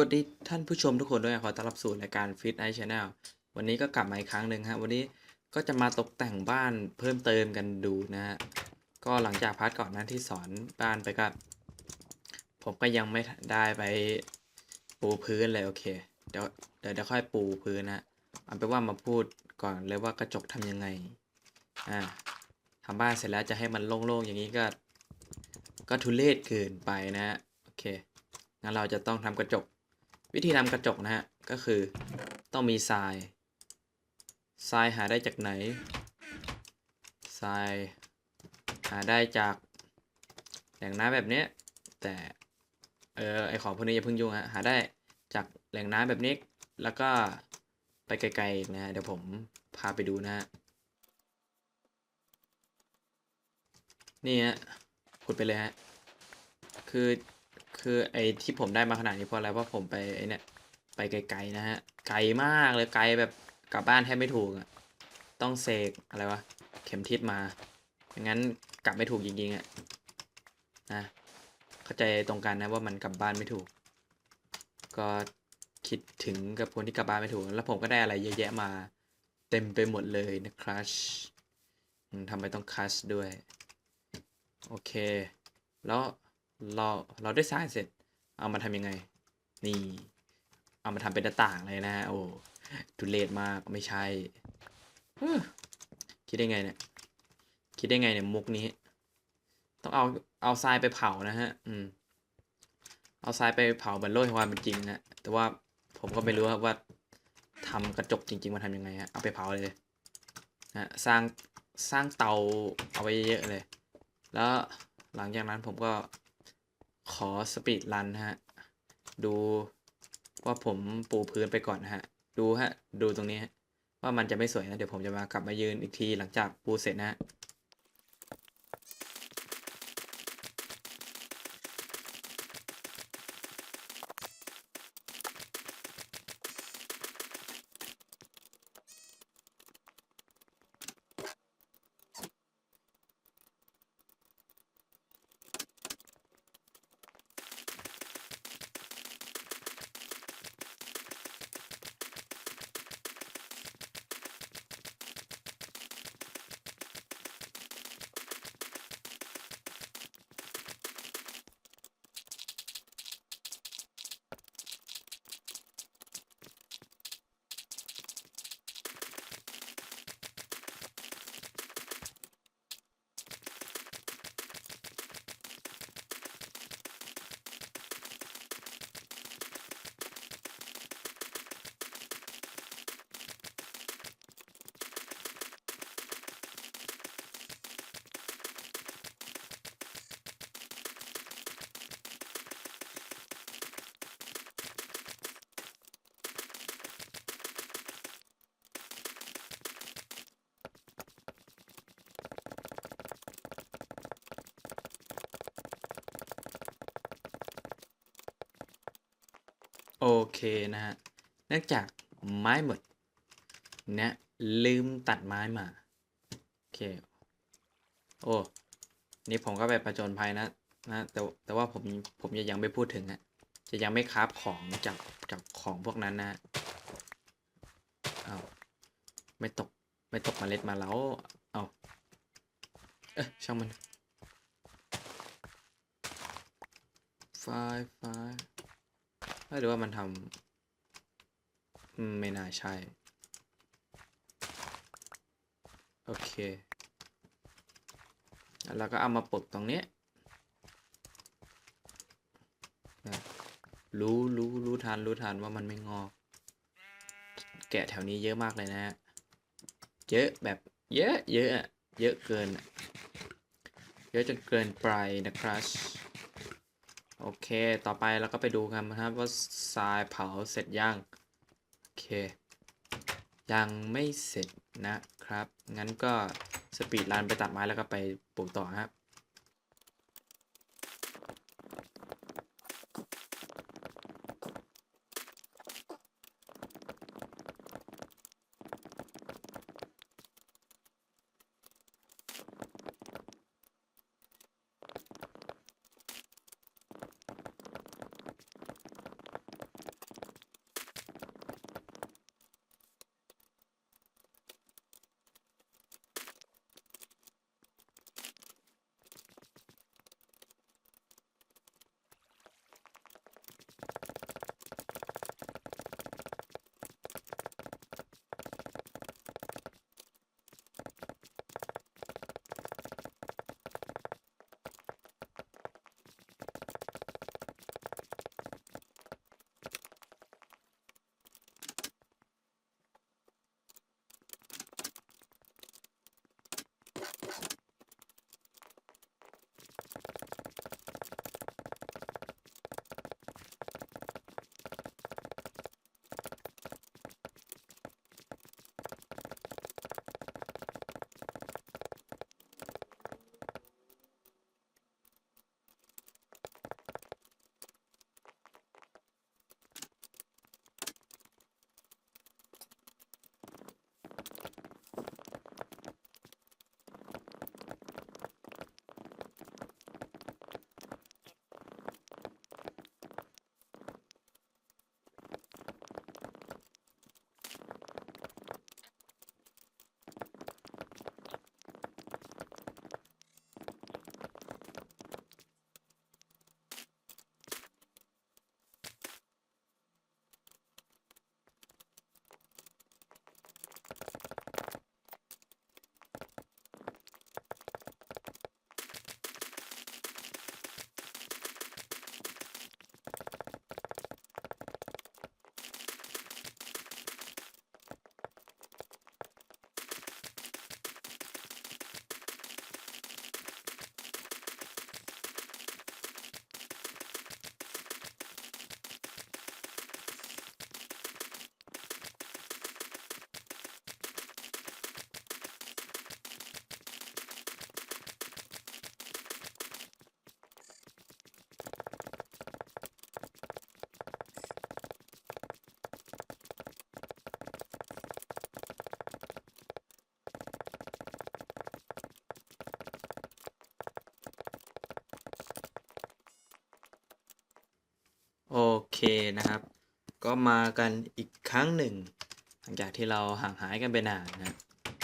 วัสดีท่านผู้ชมทุกคนด้วยขอต้อนรับสู่รายการ Fit Eye Channel วันนี้ก็กลับมาอีกครั้งหนึ่งฮะวันนี้ก็จะมาตกแต่งบ้านเพิ่มเติมกันดูนะฮะก็หลังจากพาร์ทก่อนหนั้นที่สอนบ้านไปก็ ผมก็ยังไม่ได้ไปปูพื้นเลยโอเคเดี๋ยวเดี๋ยวเดี๋ยวค่อยปูพื้นนะเอาเป็นว่ามาพูดก่อนเลยว่ากระจกทำยังไงอ่าทำบ้านเสร็จแล้วจะให้มันโล่งๆอย่างนี้ก็ ก็ทุเรศเกินไปนะฮะโอเคงั้นเราจะต้องทำกระจก วิธีทำกระจกนะฮะ ก็คือต้องมีทราย ทรายหาได้จากไหน ทรายหาได้จากแหล่งน้ำแบบเนี้ยแต่เออไอของพวกนี้อย่าเพิ่งยุ่งฮะหาได้จากแหล่งน้ำแบบนี้ แล้วก็ไปไกลๆนะฮะเดี๋ยวผมพาไปดูนะฮะนี่ฮะขุดไปเลยฮะ คือ คือไอ้ที่ผมได้มาขนาดนี้เพราะอะไรเพราะผมไปไอ้เนี่ยไปไกลๆนะฮะไกลมากเลยไกลแบบกลับบ้านแทบไม่ถูกอะต้องเสกอะไรวะเข็มทิศมาไม่งั้นกลับไม่ถูกจริงๆอะนะเข้าใจตรงกันนะว่ามันกลับบ้านไม่ถูก ก็คิดถึงกับคนที่กลับบ้านไม่ถูก แล้วผมก็ได้อะไรเยอะแยะมา เต็มไปหมดเลยนะครัชทำไมต้องคัชด้วย โอเค แล้ว เราเราได้สร้างเสร็จ เอามาทำยังไง นี่ เอามาทำเป็นหน้าต่างเลยนะฮะโอ้ทุเรศมากไม่ใช่คิดได้ไงเนี่ยคิดได้ไงเนี่ยมุกนี้ ต้องเอาเอาทรายไปเผานะฮะ อืม เอาทรายไปเผาบนโลกแห่งความเป็นจริงนะแต่ว่าผมก็ไม่รู้ครับว่าทำกระจกจริง ๆมาทำยังไงฮะเอาไปเผาเลยนะสร้างสร้างเตาเอาไว้เยอะๆเลย แล้วหลังจากนั้นผมก็ ขอสปีดรันฮะ ดูว่าผมปูพื้นไปก่อนนะฮะ ดูฮะ ดูตรงนี้ฮะ ว่ามันจะไม่สวยนะ เดี๋ยวผมจะมากลับมายืนอีกทีหลังจากปูเสร็จนะฮะ โอเคนะฮะเนื่องจากไม้หมดนะลืมตัดไม้มา โอเค โอ้ นี่ผมก็ไปประจนภัยนะนะแต่แต่ว่าผมผมยังไม่พูดถึงอะจะยังไม่คราฟของจากจากของพวกนั้นนะเอาไม่ตกไม่ตกเมล็ดมาแล้ว เอาเอ๊ะช่างมันไฟไฟ ไม่รู้ว่ามันทำไม่น่าใช่ โอเค แล้วก็เอามาปลดตรงนี้นะรู้รู้รู้ทันรู้ทันว่ามันไม่งอกแกะแถวนี้เยอะมากเลยนะฮะ เยอะแบบเยอะเยอะเยอะเกิน เยอะจนเกินไปนะครับ โอเค ต่อไปเราก็ไปดูกันนะครับว่าทรายเผาเสร็จยัง โอเค ยังไม่เสร็จนะครับ งั้นก็สปีดรันไปตัดไม้แล้วก็ไปปลูกต่อครับ โอเคนะครับ ก็มากันอีกครั้งหนึ่ง หลังจากที่เราห่างหายกันไปนานนะ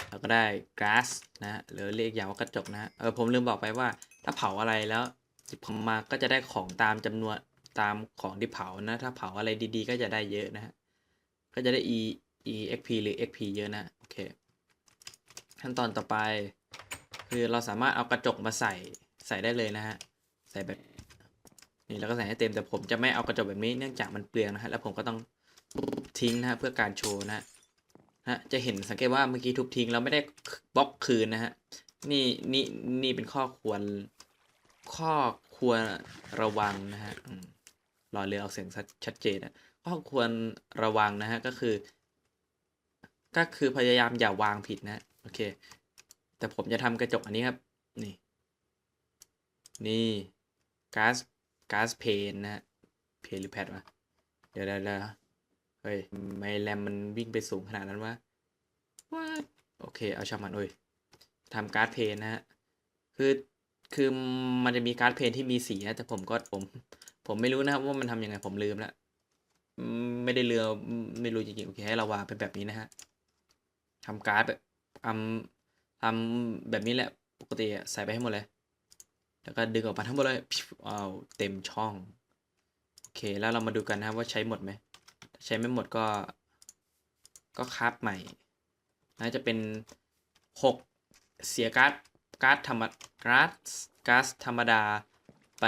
เราก็ได้ glass นะหรือเรียกอย่างว่ากระจกนะเออผมลืมบอกไปว่า ถ้าเผาอะไรแล้วหยิบมาก็จะได้ของตามจำนวนตามของที่เผานะ ถ้าเผาอะไรดีๆ ก็จะได้เยอะนะฮะก็จะได้ e exp หรือ xp เยอะนะโอเคขั้นตอนต่อไป คือเราสามารถเอากระจกมาใส่ใส่ได้เลยนะฮะใส่แบบ นี่แล้วก็ใส่ให้เต็มแต่ผมจะไม่เอากระจกแบบนี้เนื่องจากมันเปลืองนะฮะแล้วผมก็ต้องทิ้งนะฮะเพื่อการโชว์นะฮะจะเห็นสังเกตว่าเมื่อกี้ทุบทิ้งแล้วไม่ได้บล็อกคืนนะฮะนี่นี่นี่เป็นข้อควรข้อควรระวังนะฮะอืมรอเรือเอาเสียงชัดชัดเจนนะข้อควรระวังนะฮะก็คือ ก็คือพยายามอย่าวางผิดนะโอเค แต่ผมจะทำกระจกอันนี้ครับ นี่ นี่ก๊าซ ก๊าซเพนนะฮะ เพนหรือแพดวะ เดี๋ยวเดี๋ยวเฮ้ย ไม่แรมมันวิ่งไปสูงขนาดนั้นวะว่าโอเค เอาช่างมันเอ้ยทำการ์ดเพนนะฮะ คือ คือมันจะมีการ์ดเพนที่มีสีนะ แต่ผมก็ผม ผมไม่รู้นะครับว่ามันทำยังไง ผมลืมแล้วไม่ได้เรือไม่รู้จริงๆ โอเค ให้เราวางเป็นแบบนี้นะฮะทำการ์ดแบบทำทำแบบนี้แหละ ปกติอะใส่ไปให้หมดเลย แล้วก็ดึงออกมาทั้งหมดเลยพิวอ้าวเต็มช่อง โอเค แล้วเรามาดูกันนะครับว่าใช้หมดไหมถ้าใช้ไม่หมดก็ ก็คราฟใหม่น่าจะเป็นหกเสียการ์ดการ์ดธรรมการ์ดก๊าซธรรมดาไป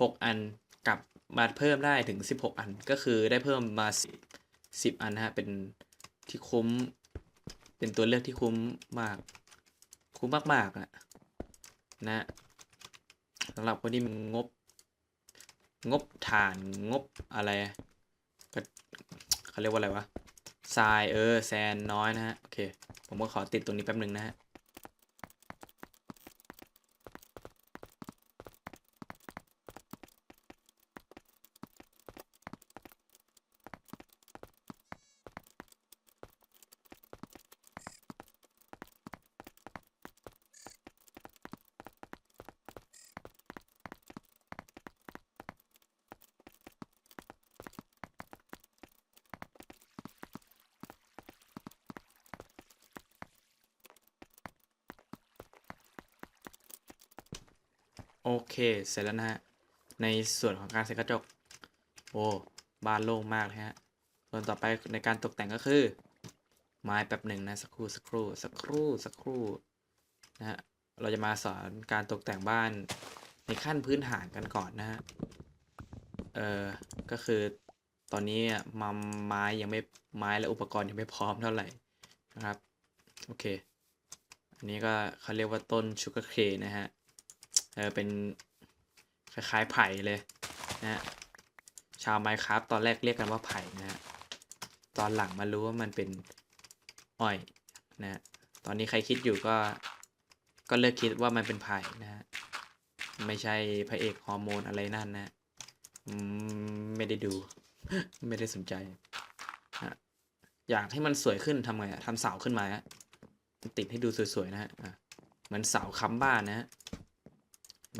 หกอันกับมาเพิ่มได้ถึงสิบหกอัน ก็คือได้เพิ่มมาสิบสิบอันนะฮะ เป็นที่คุ้ม เป็นตัวเลือกที่คุ้มมาก คุ้มมากๆอะนะ สำหรับคนที่มีงบ งบฐานงบอะไรก็เขาเรียกว่าอะไรวะทรายเออแซนน้อยนะฮะโอเค ผมก็ขอติดตรงนี้แป๊บหนึ่งนะฮะ โอเคเสร็จแล้วนะฮะ ในส่วนของการเสร็จกระจก โอ้บานโล่งมากเลยฮะ ส่วนต่อไปในการตกแต่งก็คือ ไม้แป๊บหนึ่งนะสักครู่สักครู่สักครู่สักครู่นะฮะ เราจะมาสอนการตกแต่งบ้านในขั้นพื้นฐานกันก่อนนะฮะ เออก็คือตอนนี้อะมาไม้ยังไม่ไม้และอุปกรณ์ยังไม่พร้อมเท่าไหร่นะครับ โอเค อันนี้ก็เขาเรียกว่าต้นชูการ์เคนะฮะ เออเป็นคล้ายๆไผ่เลยนะฮะชาวไมค์ครับตอนแรกเรียกกันว่าไผ่นะฮะตอนหลังมารู้ว่ามันเป็นอ้อยนะฮะตอนนี้ใครคิดอยู่ก็ก็เลิกคิดว่ามันเป็นไผ่นะฮะไม่ใช่พระเอกฮอร์โมนอะไรนั่นนะอืมไม่ได้ดู ไม่ได้สนใจฮะอยากให้มันสวยขึ้นทำไงอะทำเสาขึ้นมาฮะติดให้ดูสวยๆนะฮะอะเหมือนเสาค้ำบ้านนะฮะ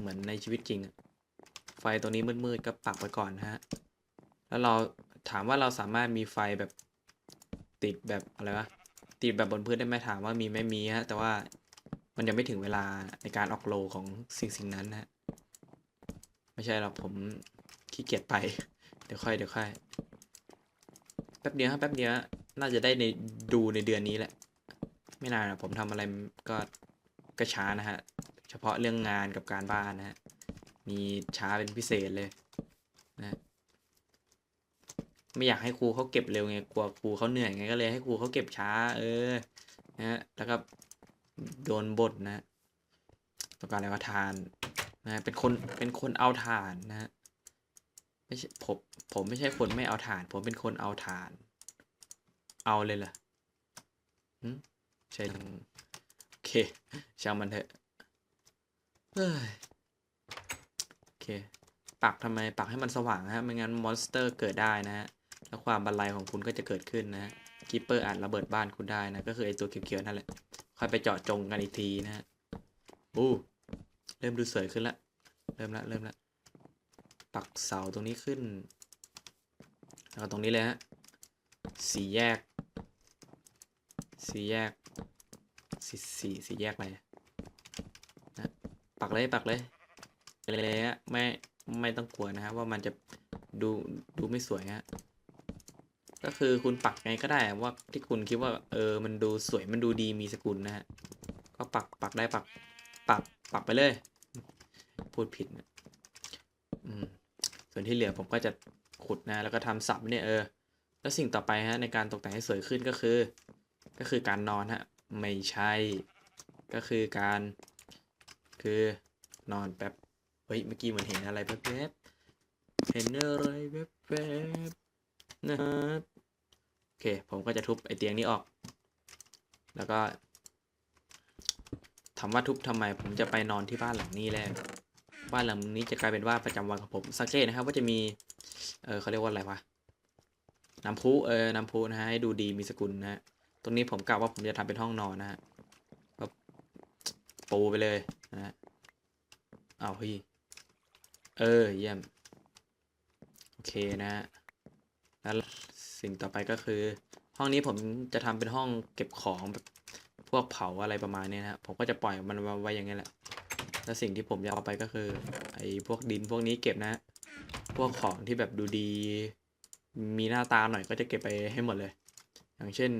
เหมือนในชีวิตจริงอะไฟตัวนี้มืดๆก็ปักไว้ก่อนนะฮะ แล้วเราถามว่าเราสามารถมีไฟแบบติดแบบอะไรวะ ติดแบบบนพื้นได้ไหมถามว่ามีไม่มีฮะ แต่ว่ามันยังไม่ถึงเวลาในการออกโลของสิ่งสิ่งนั้นนะฮะไม่ใช่หรอกผมขี้เกียจไป เดี๋ยวค่อยเดี๋ยวค่อยแป๊บเดียวครับแป๊บเดียวน่าจะได้ในดูในเดือนนี้แหละ ไม่นานนะผมทำอะไรก็ก็ช้านะฮะ ฉพาะเรื่องงานกับการบ้านนะฮะ มีช้าเป็นพิเศษเลยนะไม่อยากให้ครูเขาเก็บเร็วไงกลัวครูเขาเหนื่อยไงก็เลยให้ครูเขาเก็บช้า เออนะฮะแล้วก็โดนบทนะต้องการอะไรก็ทานนะเป็นคนเป็นคนเอาฐานนะ ไม่ใช่ผมผมไม่ใช่คนไม่เอาฐาน ผมเป็นคนเอาฐาน เอาเลยเหรอหึใช่โอเคช่างมันเถอะ โอเค ปักทำไมปักให้มันสว่างฮะไม่งั้นมอนสเตอร์เกิดได้นะฮะ แล้วความบันไลของคุณก็จะเกิดขึ้นนะคิปเปอร์อาจระเบิดบ้านคุณได้นะ ก็คือไอตัวเขียวๆนั่นแหละค่อยไปเจาะจงกันอีกทีนะฮะอู้เริ่มดูสวยขึ้นละ เริ่มละ เริ่มละ ปักเสาตรงนี้ขึ้นแล้วตรงนี้เลยฮะ สี่แยก สี่แยก สี่สี่สี่แยกอะไร ปักเลยปักเลยเลยฮะไม่ไม่ต้องกลัวนะฮะว่ามันจะดูดูไม่สวยฮะก็คือคุณปักไงก็ได้อะว่าที่คุณคิดว่าเออมันดูสวยมันดูดีมีสกุลนะฮะก็ปักปักได้ปักปักปักไปเลย พูดผิดนะอืมส่วนที่เหลือผมก็จะขุดนะ แล้วก็ทำสับเนี่ยเออ แล้วสิ่งต่อไปฮะในการตกแต่งให้สวยขึ้นก็คือ ก็คือการนอนฮะ ไม่ใช่ ก็คือการ คือนอนแป๊บ เฮ้ย เมื่อกี้เหมือนเห็นอะไรแป๊บๆเห็นอะไรแป๊บๆนะครับโอเค ผมก็จะทุบไอเตียงนี้ออก แล้วก็ถามว่าทุบทำไม ผมจะไปนอนที่บ้านหลังนี้แหละบ้านหลังนี้จะกลายเป็นบ้านประจำวันของผม สังเกตนะครับ ว่าจะมี เออเขาเรียกว่าอะไรวะ น้ำพุ เออ น้ำพุนะฮะ ให้ดูดีมีสกุลนะฮะ ตรงนี้ผมกะว่าผมจะทำเป็นห้องนอนนะฮะ ปูไปเลยนะฮะเอาเฮ้ยเออเยี่ยม โอเคนะฮะแล้วสิ่งต่อไปก็คือ ห้องนี้ผมจะทำเป็นห้องเก็บของพวกเผาอะไรประมาณเนี้ยนะฮะผมก็จะปล่อยมันไว้อย่างเงี้แหละ แล้วสิ่งที่ผมจะเอาไปก็คือ ไอ้พวกดินพวกนี้เก็บนะฮะพวกของที่แบบดูดี มีหน้าตาหน่อยก็จะเก็บไปให้หมดเลย อย่างเช่น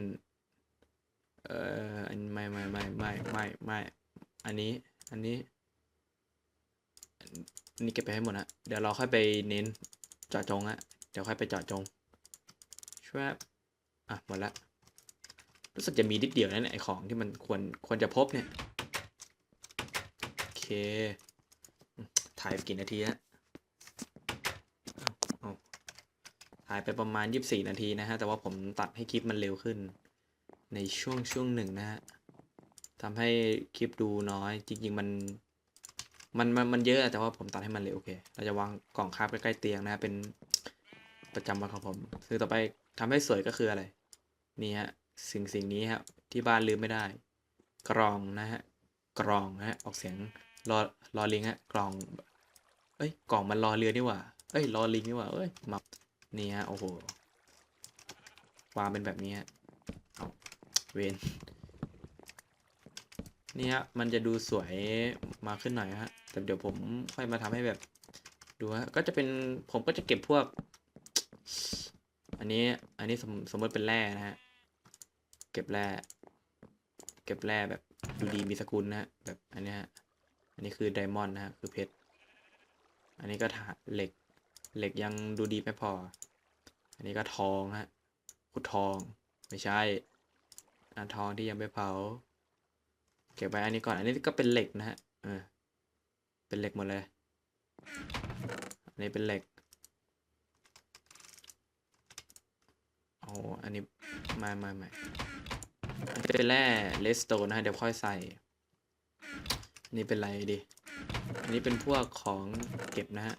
เอ่ออันไม่ไม่ไม่ไม่ไม่ไม่ อันนี้ อันนี้ อันนี้เก็บไปให้หมดนะเดี๋ยวเราค่อยไปเน้นเจาะจงอะเดี๋ยวค่อยไปเจาะจงช่วยอะหมดละ รู้สึกจะมีนิดเดียวนะเนี่ยไอของที่มันควรควรจะพบเนี่ย โอเค ถ่ายไปกี่นาทีฮะถ่ายไปประมาณ 24 นาทีนะฮะ แต่ว่าผมตัดให้คลิปมันเร็วขึ้น ในช่วงช่วงหนึ่งนะฮะ ทำให้คลิปดูน้อย จริง ๆ มันมันมันมันเยอะแต่ว่าผมตัดให้มันเร็วโอเค เราจะวางกล่องคาบใกล้ๆเตียงนะเป็นประจำวันของผมคือต่อไปทำให้สวยก็คืออะไร นี่ฮะสิ่งสิ่งนี้ฮะที่บ้านลืมไม่ได้ กรองนะฮะกรองนะฮะออกเสียงรอรอลิงฮะกรอง เอ้ยกล่องมันรอเรือนี่หว่าเอ้ยรอลิงนี่หว่าเอ้ยมานี่ฮะโอ้โหวางเป็นแบบนี้ฮะเอาเวน นี่ฮะมันจะดูสวยมาขึ้นหน่อยฮะ แต่เดี๋ยวผมค่อยมาทำให้แบบ ดูฮะ ก็จะเป็นผมก็จะเก็บพวก อันนี้ อันนี้สมสมมติเป็นแร่นะฮะ เก็บแร่ เก็บแร่แบบดูดีมีสกุลนะฮะ แบบอันนี้ฮะ อันนี้คือไดมอนด์นะฮะ คือเพชร อันนี้ก็ถาเหล็ก เหล็กยังดูดีไม่พอ อันนี้ก็ทองฮะขุดทอง ไม่ใช่อันทองที่ยังไม่เผา เก็บไว้อันนี้ก่อน อันนี้ก็เป็นเหล็กนะฮะเออเป็นเหล็กหมดเลย อันนี้เป็นเหล็กโอ้อันนี้ไม่ไม่ไม่อันนี้เป็นแร่เลสโตนนะฮะเดี๋ยวค่อยใส่อันนี้เป็นอะไรดิอันนี้เป็นพวกของเก็บนะฮะ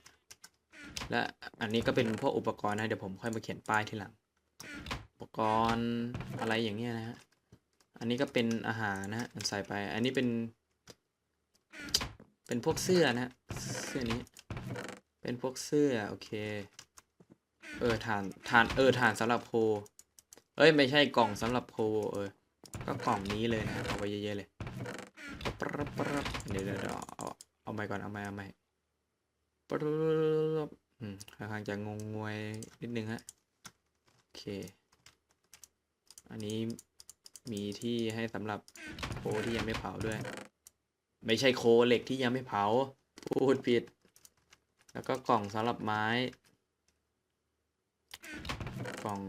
และอันนี้ก็เป็นพวกอุปกรณ์นะ เดี๋ยวผมค่อยมาเขียนป้ายทีหลัง อุปกรณ์อะไรอย่างเงี้ยนะฮะ อันนี้ก็เป็นอาหารนะฮะใส่ไป อันนี้เป็น เป็นพวกเสื้อนะฮะ เสื้อนี้ เป็นพวกเสื้อ โอเค เออฐานฐานเออฐานสำหรับโพเอ้ย ไม่ใช่กล่องสำหรับโพเออ ก็กล่องนี้เลยนะเอาไว้เยอะๆเลยปรับปรับเดี๋ยวเดี๋ยวเอาเอาไม้ก่อน เอาไม้เอาไปรับอืมค่อนข้างจะงงงวยนิดนึงฮะ โอเค อันนี้ มีที่ให้สำหรับโคที่ยังไม่เผาด้วย ไม่ใช่โคเหล็กที่ยังไม่เผา พูดผิด แล้วก็กล่องสำหรับไม้ กล่อง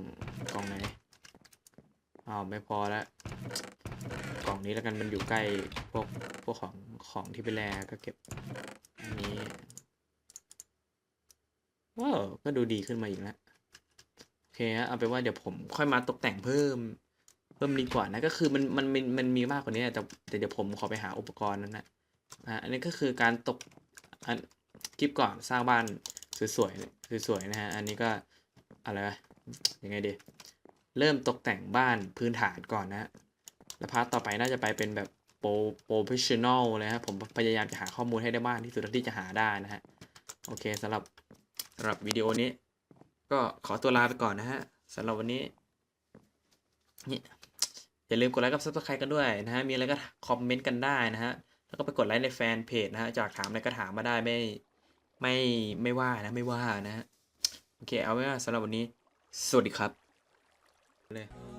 กล่องไหนอ้าวไม่พอแล้วกล่องนี้แล้วกันมันอยู่ใกล้พวกพวกของของที่เป็นแร่ก็เก็บอันนี้ว้าวก็ดูดีขึ้นมาอีกแล้วโอเคฮะเอาเป็นว่าเดี๋ยวผมค่อยมาตกแต่งเพิ่ม เพิ่มดีกว่านะก็คือมันมันมันมันมีมากกว่านี้แต่แต่เดี๋ยวผมขอไปหาอุปกรณ์นั้นนะอะอันนี้ก็คือการตกอันคลิปก่อนสร้างบ้านสวยๆสวยๆนะฮะอันนี้ก็อะไรยังไงดีเริ่มตกแต่งบ้านพื้นฐานก่อนนะฮะแล้วพาร์ทต่อไปน่าจะไปเป็นแบบโปรโปรเฟชชั่นอลเลยฮะผมพยายามจะหาข้อมูลให้ได้มากที่สุดที่จะหาได้นะฮะโอเคสำหรับสำหรับวิดีโอนี้ ก็ขอตัวลาไปก่อนนะฮะสำหรับวันนี้นี่ อย่าลืมกดไลค์กับ subscribe กันด้วยนะฮะ มีอะไรก็คอมเมนต์กันได้นะฮะ แล้วก็ไปกดไลค์ในแฟนเพจนะฮะ จากถามอะไรก็ถามมาได้ไม่ไม่ไม่ว่านะไม่ว่านะฮะ โอเคเอาไว้ว่าสำหรับวันนี้ สวัสดีครับเลย